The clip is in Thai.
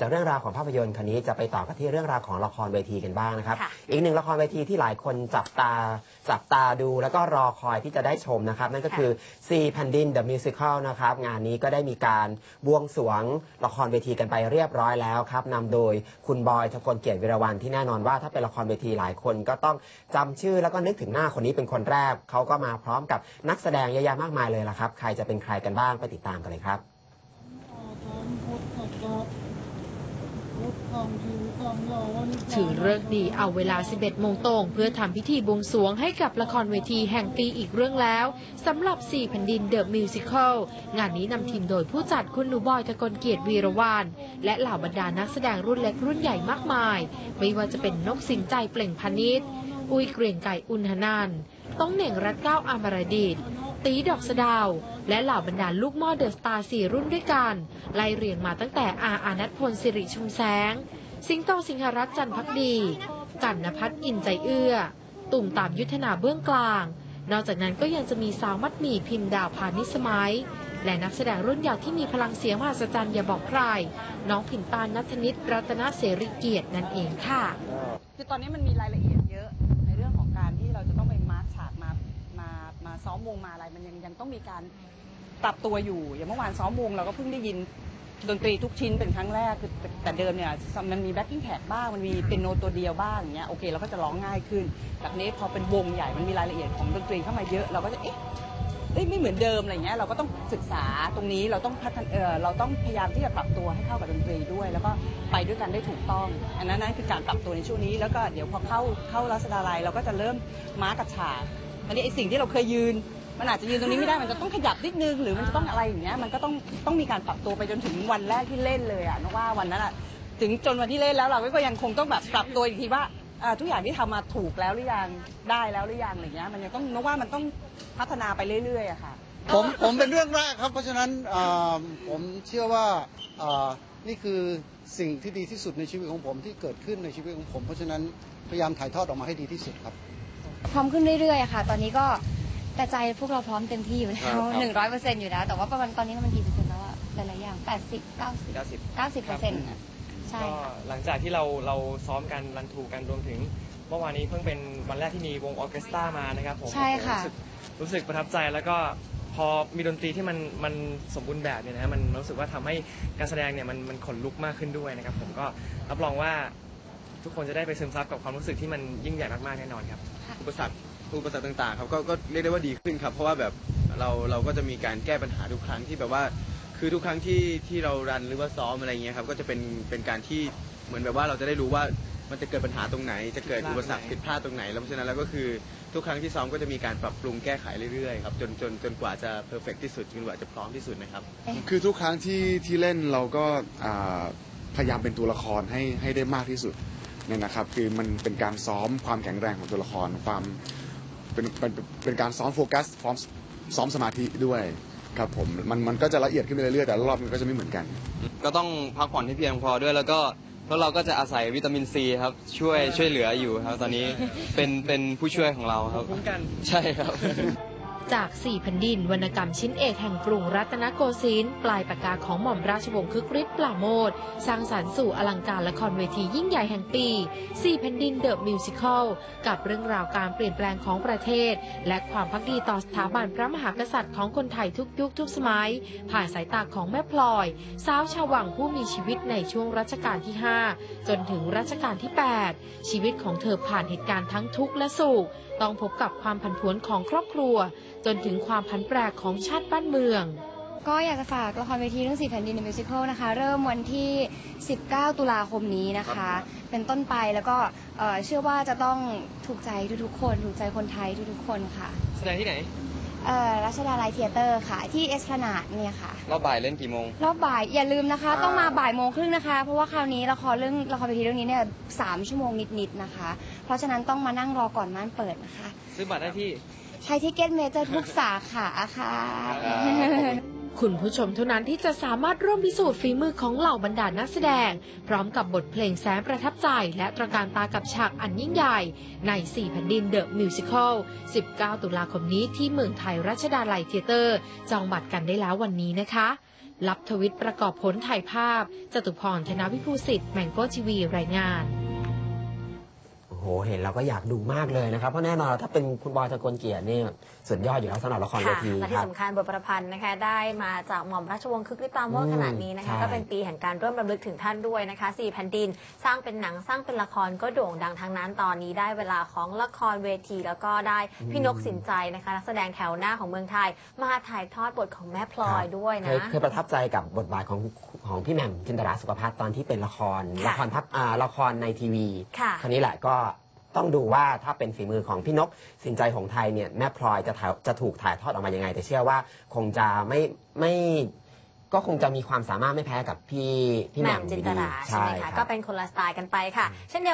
จากเรื่องราวของภาพยนตร์คันนี้จะไปต่อกันที่เรื่องราวของละครเวทีกันบ้างนะครับค่ะอีกหนึ่งละครเวทีที่หลายคนจับตาจับตาดูแล้วก็รอคอยที่จะได้ชมนะครับ นั่นก็คือซีแผ่นดิน The Musical นะครับ งานนี้ก็ได้มีการบวงสรวงละครเวทีกันไปเรียบร้อยแล้วครับนำโดยคุณบอยทกลเกียรติวิรวันที่แน่นอนว่าถ้าเป็นละครเวทีหลายคนก็ต้องจำชื่อแล้วก็นึกถึงหน้าคนนี้เป็นคนแรกเขาก็มาพร้อมกับนักแสดงเยอะแยะมากมายเลยล่ะครับ ใครจะเป็นใครกันบ้างไปติดตามกันเลยครับ ถือเลิกษ์ดีเอาเวลา 11 โมงตรง เพื่อทำพิธีบวงสรวงให้กับละครเวทีแห่งปีอีกเรื่องแล้วสำหรับ 4 แผ่นดินเดอะมิวสิควลงานนี้นำทีมโดยผู้จัดคุณหนูบอยทะกลเกียรติวีรวานและเหล่าบรรดานักแสดงรุ่นเล็กรุ่นใหญ่มากมาย ไม่ว่าจะเป็นนกสินใจเปล่งพานิชอุ้ยเกรียงไก่อุณหนันท์ต้องเหน่งรัตเก้าอามรดิต ตีดอกสดาว และเหล่าบรรดาลูกหม้อเดอะสตาร์สี่รุ่นด้วยกัน ไล่เรียงมาตั้งแต่อาอานัทพลสิริชุมแสง สิงโตสิงหรัตน์จันทร์พักดี กันนพัฒน์อินใจเอื้อ ตุ่มตามยุทธนาเบื้องกลาง นอกจากนั้นก็ยังจะมีสาวมัดหมี่พิมพ์ดาวพานิสมัย และนักแสดงรุ่นใหญ่ที่มีพลังเสียงมหัศจรรย์อย่าบอกใคร น้องผินปานนัทนิตรัตนเสรีเกียรตินั่นเองค่ะ คือตอนนี้มันมีรายละเอียด มาซ้อมวงมาอะไรมันยังยังต้องมีการปรับตัวอยู่ อย่างเมื่อวานซ้อมวงเราก็เพิ่งได้ยินดนตรีทุกชิ้นเป็นครั้งแรกคือแต่เดิมเนี่ยมันมีแบ็คกิ้งแท็กบ้างมันมีเป็นโนตตัวเดียวบ้างอย่างเงี้ยโอเคเราก็จะร้องง่ายขึ้นแต่ทีนี้พอเป็นวงใหญ่มันมีรายละเอียดของดนตรีเข้ามาเยอะเราก็จะเอ๊ะไม่เหมือนเดิมอะไรเงี้ยเราก็ต้องศึกษาตรงนี้เราต้องพัฒนาเออเราต้องพยายามที่จะปรับตัวให้เข้ากับดนตรีด้วย แล้วก็ไปด้วยกันได้ถูกต้อง อันนั้นนั่นคือการปรับตัวในช่วงนี้ แล้วก็เดี๋ยวพอเข้าเข้ารัศดาลัยเราก็จะเริ่มม้ากับฉาก อันนี้ไอสิ่งที่เราเคยยืน มันอาจจะยืนตรงนี้ไม่ได้ มันจะต้องขยับนิดนึง หรือมันจะต้องอะไรอย่างเงี้ย มันก็ต้องต้องมีการปรับตัวไปจนถึงวันแรกที่เล่นเลยอะนึกว่าวันนั้นอะถึงจนวันที่เล่นแล้วเราก็ยังคงต้องแบบปรับตัวอีกทีว่าอ่าทุกอย่างที่ทำมาถูกแล้วหรือยัง ได้แล้วหรือยังอะไรเงี้ย มันยังต้องนึกว่ามันต้องพัฒนาไปเรื่อยๆอะค่ะ ผมผมเป็นเรื่องแรกครับ เพราะฉะนั้นอ่าผมเชื่อว่าอ่านี่คือสิ่งที่ดีที่สุดในชีวิตของผมที่เกิดขึ้นในชีวิตของผม เพราะฉะนั้นพยายามถ่ายทอดออกมาให้ดีที่สุดครับ พร้อมขึ้นเรื่อยๆอะค่ะ ตอนนี้ก็แต่ใจพวกเราพร้อมเต็มที่อยู่แล้ครัวบหนึ่งร้อยเปอร์เซ็นต์อยู่แล้ว แต่ว่าประมาณตอนนี้มันกี่เปอร์เซ็นต์แล้วอะหลายๆอย่างแปดสิบเก้าสิบ90เก้าสิบเปอร์เซ็นต์ใช่ก็ค่ะหลังจากที่เราเราซ้อมกันรันทูกันรวมถึง เมื่อวานนี้เพิ่งเป็นวันแรกที่มีวงออร์เคสตรามานะครับผมใช่ค่ะ รู้สึกรู้สึกประทับใจแล้วก็พอมีดนตรีที่มันมันสมบูรณ์แบบเนี่ยนะฮะมันรู้สึกว่าทำให้การแสดงเนี่ยมันมันขนลุกมากขึ้นด้วยนะครับผมก็รับรองว่า ทุกคนจะได้ไปซึมซับกับความรู้สึกที่มันยิ่งใหญ่มากๆแน่นอนครับ อุปสรรคอุปสรรคต่างๆครับก็ก็เรียกได้ว่าดีขึ้นครับ เพราะว่าแบบเราเราก็จะมีการแก้ปัญหาทุกครั้งที่แบบว่า คือทุกครั้งที่ที่เรารันหรือว่าซ้อมอะไรเงี้ยครับก็จะเป็นเป็นการที่เหมือนแบบว่าเราจะได้รู้ว่ามันจะเกิดปัญหาตรงไหน จะเกิดอุปสรรคผิดพลาดตรงไหน แล้วเพราะฉะนั้นแล้วก็คือทุกครั้งที่ซ้อมก็จะมีการปรับปรุงแก้ไขเรื่อยๆครับจนจนจนกว่าจะเพอร์เฟกที่สุดจนกว่าจะพร้อมที่สุดนะครับ คือทุกครั้งที่ที่เล่นเราก็อ่าพยายามเป็นตัวละครให้ให้ได้มากที่สุด เนี่ยนะครับคือมันเป็นการซ้อมความแข็งแรงของตัวละครความเป็นเป็นเป็นการซ้อมโฟกัสซ้อมซ้อมสมาธิด้วยครับผมมันมันก็จะละเอียดขึ้นไปเรื่อยๆแต่ละรอบมันก็จะไม่เหมือนกัน ก็ต้องพักผ่อนให้เพียงพอด้วยแล้วก็เพราะเราก็จะอาศัยวิตามินซีครับช่วยช่วยเหลืออยู่ครับ ตอนนี้เป็นเป็นผู้ช่วยของเราครับคุ้มกันใช่ครับ จาก4แผ่นดินวรรณกรรมชิ้นเอกแห่งกรุงรัตนโกสินทร์ปลายปากกาของหม่อมราชวงศ์คึกฤทธิ์ปราโมทสร้างสรรค์สู่อลังการละครเวทียิ่งใหญ่แห่งปี4แผ่นดินเดอะมิวสิคลกับเรื่องราวการเปลี่ยนแปลงของประเทศ และความพักดีต่อสถาบันพระมหากษัตริย์ของคนไทยทุกยุคทุกสมัย ผ่านสายตาของแม่พลอย สาวชาววังผู้มีชีวิตในช่วงรัชกาลที่ 5 จนถึงรัชกาลที่ 8 ชีวิตของเธอผ่านเหตุการณ์ทั้งทุกข์และสุขต้องพบกับความผันผวนของครอบครัวจนถึงความผันแปรของชาติบ้านเมือง ก็อยากจะฝากละครเวทีเรื่องสี่แผ่นดินในมิวสิควลนะคะ เริ่มวันที่ 19 ตุลาคมนี้นะคะ เป็นต้นไปแล้วก็เอ่อเชื่อว่าจะต้องถูกใจทุกๆคน ถูกใจคนไทยทุกๆคนค่ะแสดงที่ไหน เอ่อรัชดาลัยเทเตอร์ค่ะ ที่เอสพลานาดเนี่ยค่ะ รอบบ่ายเล่นกี่โมง รอบบ่ายอย่าลืมนะคะต้องมาบ่ายโมงครึ่งนะคะ เพราะว่าคราวนี้ละครเรื่องละครเวทีเรื่องนี้เนี่ยสามชั่วโมงนิดๆนะคะ เพราะฉะนั้นต้องมานั่งรอก่อนม่านเปิดนะคะ ซื้อบัตรได้ที่ ใช้ทิเก็ตเมเจอร์ทุกสาขาค่ะ คุณผู้ชมเท่านั้นที่จะสามารถร่วมพิสูจน์ฝีมือของเหล่าบรรดานักแสดง พร้อมกับบทเพลงแสนประทับใจ และตระการตากับฉากอันยิ่งใหญ่ใน 4 แผ่นดินเดอะมิวสิควล19 ตุลาคมนี้ที่เมืองไทยรัชดาลัยเทเตอร์ จองบัตรกันได้แล้ววันนี้นะคะรับทวิตประกอบผลถ่ายภาพ จตุพรธนวิภูสิทธิ์แมงโก้ทีวีรายงาน โอ้โหเห็นเราก็อยากดูมากเลยนะครับ เพราะแน่นอนถ้าเป็นคุณบอยตะกลเกียรตินี่สุดยอดอยู่แล้วสำหรับละครเวค่ะทีและคที่รับสำคัญบทประพันธ์นะคะ ได้มาจากหม่อมราชวงศ์คึกฤทธิ์ปราโมชอืมขนาดนี้นะคะใช่ก็เป็นปีแห่งการร่วมรำลึกถึงท่านด้วยนะคะสี่แผ่นดิน สร้างเป็นหนังสร้างเป็นละครก็โด่งดังทั้งนั้นตอนนี้ได้เวลาของละครเวที แล้วก็ได้พี่นกสินใจนะคะนักแสดงแถวหน้าของเมืองไทย มาถ่ายทอดบทของแม่พลอยด้วยเคนะยเคยประทับใจกับบทบาทของของพี่แหม่มจินตราสุขภาพตอนที่เป็นละครค่ะละครพับอ่าละครในทีวีค่ะคราวนี้แหละก็ ต้องดูว่าถ้าเป็นฝีมือของพี่นกสินใจของไทยเนี่ยแม่พลอยจะถ่ายจะถูกถ่ายทอดออกมายังไง แต่เชื่อว่าคงจะไม่ไม่ก็คงจะมีความสามารถไม่แพ้กับพี่พี่แหแหม่ม่มมจินอยู่ตดีราใช่ไหมคะรับก็เป็นคนละสไตล์กันไปค่ะเช่นเดียว